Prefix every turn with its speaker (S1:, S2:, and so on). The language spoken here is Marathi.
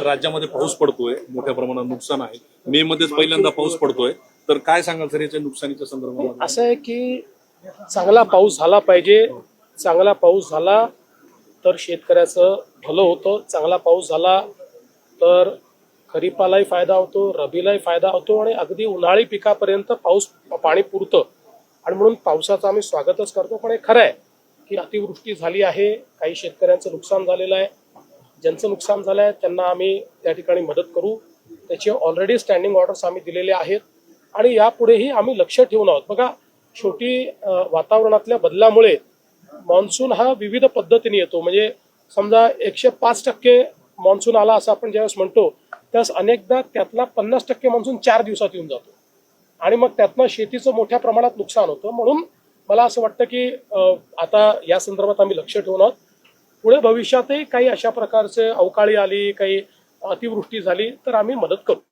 S1: राज्यामध्ये पाऊस पडतोय मोठ्या प्रमाणात नुकसान आहे. मे मध्येच पहिल्यांदा पाऊस पडतोय. तर काय सांगाल सर याच्या नुकसानीच्या संदर्भात
S2: असं आहे की चांगला पाऊस झाला पाहिजे. चांगला पाऊस झाला तर शेतकऱ्याचं भलं होतं. चांगला पाऊस झाला तर खरीपालाही फायदा होतो रबीलाही फायदा होतो आणि अगदी उन्हाळी पिकापर्यंत पाऊस पाणी पुरतं. आणि म्हणून पावसाचं आम्ही स्वागतच करतो. पण हे खरं आहे की अतिवृष्टी झाली आहे काही शेतकऱ्यांचं नुकसान झालेलं आहे. ज्यांचं नुकसान झालं आहे त्यांना आम्ही त्या ठिकाणी मदत करू. त्याचे ऑलरेडी स्टँडिंग ऑर्डर्स आम्ही दिलेले आहेत. आणि यापुढेही आम्ही लक्ष ठेवून आहोत. बघा शेवटी वातावरणातल्या बदलामुळे मान्सून हा विविध पद्धतीने येतो. म्हणजे समजा एकशे पाच टक्के मान्सून आला असं आपण ज्यावेळेस म्हणतो त्यावेळेस अनेकदा त्यातला पन्नास टक्के मान्सून चार दिवसात येऊन जातो. आणि मग त्यातनं शेतीचं मोठ्या प्रमाणात नुकसान होतं. म्हणून मला असं वाटतं की आता या संदर्भात आम्ही लक्ष ठेवून आहोत. पुढे भविष्यातही काही अशा प्रकारचे अवकाळी आली काही अतिवृष्टी झाली तर आम्ही मदत करू.